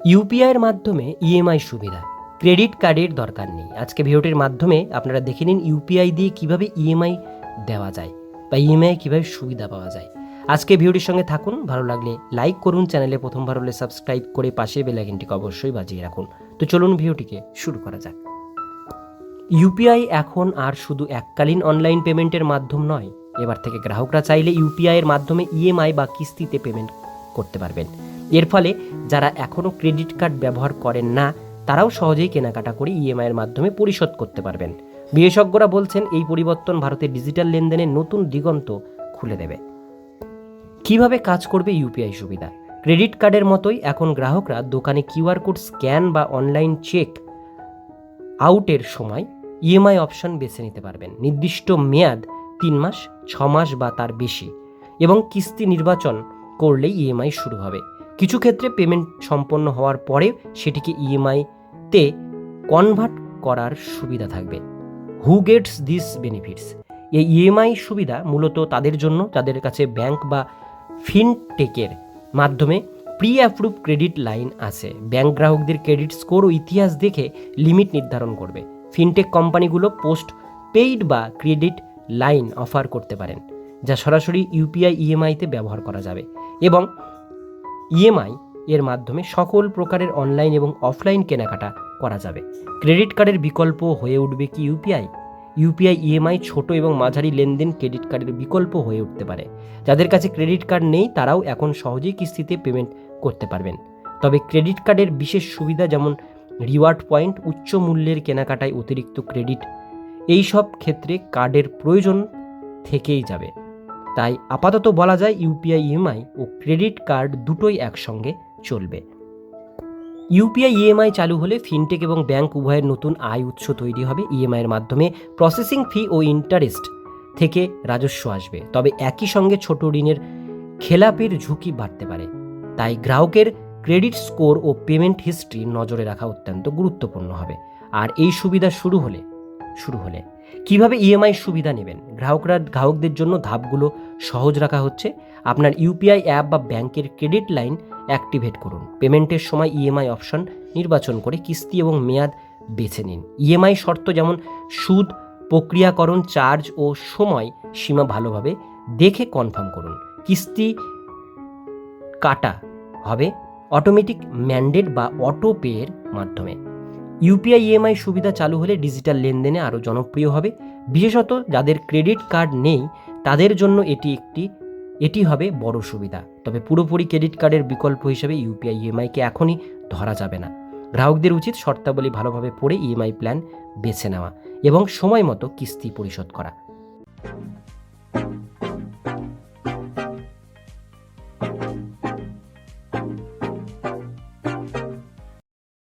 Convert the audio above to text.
ইউপিআইয়ের মাধ্যমে ইএমআই সুবিধা। ক্রেডিট কার্ডের দরকার নেই। আজকে ভিডিওটির মাধ্যমে আপনারা দেখে নিন ইউপিআই দিয়ে কীভাবে ইএমআই দেওয়া যায় বা ইএমআই কীভাবে সুবিধা পাওয়া যায়। আজকে ভিডিওটির সঙ্গে থাকুন। ভালো লাগলে লাইক করুন। চ্যানেলে প্রথম প্রথমবার হলে সাবস্ক্রাইব করে পাশে বেলাইকনটিকে অবশ্যই বাজিয়ে রাখুন। তো চলুন ভিডিওটিকে শুরু করা যাক। ইউপিআই এখন আর শুধু এককালীন অনলাইন পেমেন্টের মাধ্যম নয়। এবার থেকে গ্রাহকরা চাইলে ইউপিআই এর মাধ্যমে ইএমআই বা কিস্তিতে পেমেন্ট করতে পারবেন। এর ফলে যারা এখনও ক্রেডিট কার্ড ব্যবহার করেন না, তারাও সহজেই কেনাকাটা করে ইএমআইয়ের মাধ্যমে পরিশোধ করতে পারবেন। বিশেষজ্ঞরা বলছেন এই পরিবর্তন ভারতের ডিজিটাল লেনদেনের নতুন দিগন্ত খুলে দেবে। কীভাবে কাজ করবে ইউপিআই সুবিধা? ক্রেডিট কার্ডের মতোই এখন গ্রাহকরা দোকানে কিউআর কোড স্ক্যান বা অনলাইন চেক আউটের সময় ইএমআই অপশন বেছে নিতে পারবেন। নির্দিষ্ট মেয়াদ তিন মাস, ছ মাস বা তার বেশি। এবং কিস্তি নির্বাচন করলেই ইএমআই শুরু হবে। কিছু ক্ষেত্রে পেমেন্ট সম্পন্ন হওয়ার পরে সেটিকে ইএমআইতে কনভার্ট করার সুবিধা থাকবে। হু গেটস দিস বেনিফিটস এই ইএমআই সুবিধা মূলত তাদের জন্য, যাদের কাছে ব্যাংক বা ফিনটেকের মাধ্যমে প্রি অ্যাপ্রুভ ক্রেডিট লাইন আছে। ব্যাংক গ্রাহকদের ক্রেডিট স্কোর ও ইতিহাস দেখে লিমিট নির্ধারণ করবে। ফিনটেক কোম্পানিগুলো পোস্ট পেইড বা ক্রেডিট লাইন অফার করতে পারেন, যা সরাসরি ইউপিআই ইএমআইতে ব্যবহার করা যাবে। এবং ইএমআই এর মাধ্যমে সকল প্রকারের অনলাইন এবং অফলাইন কেনাকাটা করা যাবে। ক্রেডিট কার্ডের বিকল্প হয়ে উঠবে কি ইউপিআই ইউপিআই ইএমআই ছোট এবং মাঝারি লেনদেন ক্রেডিট কার্ডের বিকল্প হয়ে উঠতে পারে। যাদের কাছে ক্রেডিট কার্ড নেই, তারাও এখন সহজেই কিস্তিতে পেমেন্ট করতে পারবেন। তবে ক্রেডিট কার্ডের বিশেষ সুবিধা যেমন রিওয়ার্ড পয়েন্ট, উচ্চ মূল্যের কেনাকাটায় অতিরিক্ত ক্রেডিট, এই সব ক্ষেত্রে কার্ডের প্রয়োজন থেকেই যাবে। তাই আপাতত বলা যায় ইউপিআই, ইএমআই ও ক্রেডিট কার্ড দুটোই একসঙ্গে চলবে। ইউপিআই, ইএমআই চালু হলে ফিনটেক এবং ব্যাংক উভয়ের নতুন আয় উৎস তৈরি হবে ইএমআই এর মাধ্যমে। প্রসেসিং ফি ও ইন্টারেস্ট থেকে রাজস্ব আসবে। তবে একই সঙ্গে ছোট ঋণের খেলাপির ঝুঁকি বাড়তে পারে। তাই গ্রাহকের ক্রেডিট স্কোর ও পেমেন্ট হিস্ট্রি নজরে রাখা অত্যন্ত গুরুত্বপূর্ণ হবে। আর এই সুবিধা শুরু হলে শুরু হলে কীভাবে ইএমআই সুবিধা নেবেন? গ্রাহকরা গ্রাহকদের জন্য ধাপগুলো সহজ রাখা হচ্ছে। আপনার ইউপিআই অ্যাপ বা ব্যাংকের ক্রেডিট লাইন অ্যাক্টিভেট করুন। পেমেন্টের সময় ইএমআই অপশন নির্বাচন করে কিস্তি এবং মেয়াদ বেছে নিন। ইএমআই শর্ত যেমন সুদ, প্রক্রিয়াকরণ, চার্জ ও সময় সীমা ভালোভাবে দেখে কনফার্ম করুন। কিস্তি কাটা হবে অটোমেটিক ম্যান্ডেট বা অটো পেয়ের মাধ্যমে। ইউপিআই ইএমআই সুবিধা চালু হলে ডিজিটাল লেনদেনে আরও জনপ্রিয় হবে। বিশেষত যাদের ক্রেডিট কার্ড নেই, তাদের জন্য এটি একটি, এটি হবে বড় সুবিধা। তবে পুরোপুরি ক্রেডিট কার্ডের বিকল্প হিসেবে ইউপিআই ইএমআইকে এখনই ধরা যাবে না। গ্রাহকদের উচিত শর্তাবলী ভালোভাবে পড়ে ইএমআই প্ল্যান বেছে নেওয়া এবং সময় মতো কিস্তি পরিশোধ করা।